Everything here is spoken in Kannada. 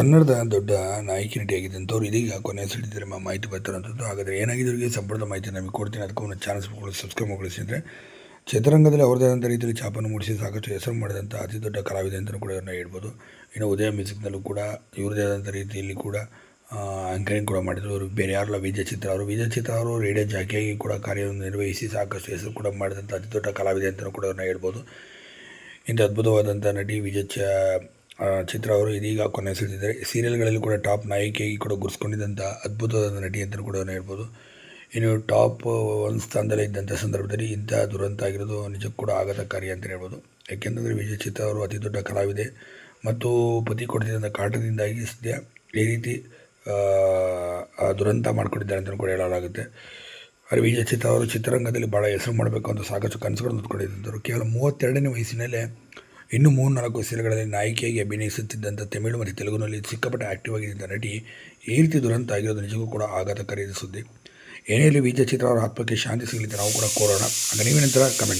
ಕನ್ನಡದ ದೊಡ್ಡ ನಾಯಕಿ ನಟಿಯಾಗಿದ್ದಂಥವ್ರು ಇದೀಗ ಕೊನೆ ಸಿಡಿದರೆ ಮಾಹಿತಿ ಬರ್ತಾರಂಥದ್ದು ಹಾಗಾದರೆ ಏನಾಗಿದೆ ಅವರಿಗೆ? ಸಂಪೂರ್ಣ ಮಾಹಿತಿ ನಮಗೆ ಕೊಡ್ತೀನಿ. ಅದಕ್ಕೂ ಒಂದು ಚಾನಲ್ಸ್ ಸಬ್ಸ್ಕ್ರೈಬ್ ಮಾಡಿಸಿದ್ರೆ ಚಿತ್ರರಂಗದಲ್ಲಿ ಅವ್ರದೇ ಆದಂಥ ರೀತಿಯಲ್ಲಿ ಛಾಪನ್ನು ಮೂಡಿಸಿ ಸಾಕಷ್ಟು ಹೆಸರು ಮಾಡಿದಂಥ ಅತಿ ದೊಡ್ಡ ಕಲಾವಿದೆ ಅಂತಲೂ ಕೂಡ ಇವ್ರನ್ನ ಹೇಳ್ಬೋದು. ಇನ್ನು ಉದಯ ಮ್ಯೂಸಿಕ್ನಲ್ಲೂ ಕೂಡ ಇವ್ರದೇ ಆದಂಥ ರೀತಿಯಲ್ಲಿ ಕೂಡ ಆ್ಯಂಕರಿಂಗ್ ಕೂಡ ಮಾಡಿದರು. ಅವರು ಬೇರೆ ಯಾರಲ್ಲ ವಿಜಯ ಚಿತ್ರ ಅವರು. ವಿಜಯ ಚಿತ್ರ ಅವರು ರೇಡಿಯೋ ಜಾಕಿಯಾಗಿ ಕೂಡ ಕಾರ್ಯವನ್ನು ನಿರ್ವಹಿಸಿ ಸಾಕಷ್ಟು ಹೆಸರು ಕೂಡ ಮಾಡಿದಂಥ ಅತಿ ದೊಡ್ಡ ಕಲಾವಿದೆ ಅಂತಲೂ ಕೂಡ ಅವ್ರನ್ನ ಹೇಳ್ಬೋದು. ಇಂಥ ಅದ್ಭುತವಾದಂಥ ನಟಿ ವಿಜಯ್ ಚ ಚಿತ್ರ ಅವರು ಇದೀಗ ಕೊನೆ ಸೆಳೆದಿದ್ದಾರೆ ಸೀರಿಯಲ್ಗಳಲ್ಲಿ ಕೂಡ ಟಾಪ್ ನಾಯಕಿಯಾಗಿ ಕೂಡ ಗುರುಸ್ಕೊಂಡಿದ್ದಂಥ ಅದ್ಭುತವಾದ ನಟಿ ಅಂತಲೂ ಕೂಡ ಹೇಳ್ಬೋದು. ಇನ್ನು ಟಾಪ್ ಒಂದು ಸ್ಥಾನದಲ್ಲೇ ಇದ್ದಂಥ ಸಂದರ್ಭದಲ್ಲಿ ಇಂಥ ದುರಂತ ಆಗಿರೋದು ನಿಜಕ್ಕೂ ಕೂಡ ಆಘಾತಕಾರಿ ಅಂತ ಹೇಳ್ಬೋದು. ಯಾಕೆಂತಂದರೆ ವಿಜಯ್ ಚಿತ್ರ ಅವರು ಅತಿ ದೊಡ್ಡ ಕಲಾವಿದೆ. ಮತ್ತು ಪತಿ ಕೊಡ್ತಿದ್ದಂಥ ಕಾಟದಿಂದಾಗಿ ಸದ್ಯ ಈ ರೀತಿ ದುರಂತ ಮಾಡ್ಕೊಂಡಿದ್ದಾರೆ ಅಂತಲೂ ಕೂಡ ಹೇಳಲಾಗುತ್ತೆ. ಆದರೆ ವಿಜಯ್ ಚಿತ್ರ ಅವರು ಚಿತ್ರರಂಗದಲ್ಲಿ ಭಾಳ ಹೆಸರು ಮಾಡಬೇಕು ಅಂತ ಸಾಕಷ್ಟು ಕನಸುಗಳನ್ನು ಹೊತ್ಕೊಂಡಿದ್ದಂಥವ್ರು ಕೇವಲ ಮೂವತ್ತೆರಡನೇ ವಯಸ್ಸಿನಲ್ಲೇ ಇನ್ನೂ ಮೂರು ನಾಲ್ಕು ಸೀರೆಗಳಲ್ಲಿ ನಾಯಕಿಯಾಗಿ ಅಭಿನಯಿಸುತ್ತಿದ್ದಂಥ ತಮಿಳು ಮತ್ತು ತೆಲುಗುನಲ್ಲಿ ಸಿಕ್ಕಾಪಟ್ಟೆ ಆಕ್ಟಿವ್ ಆಗಿದ್ದ ನಟಿ ಈ ರೀತಿ ದುರಂತ ಆಗಿರೋದು ನಿಜಕ್ಕೂ ಕೂಡ ಆಘಾತಕಾರಿ ಸುದ್ದಿ ಏನೇ ವಿಜಯ ಚಿತ್ರ ಅವರ ಆತ್ಮಕ್ಕೆ ಶಾಂತಿ ಸಿಗಲಿಕ್ಕೆ ನಾವು ಕೂಡ ಕೋರೋಣ. ಆಗ ನೀವೇನಂತರ ಕಮೆಂಟ್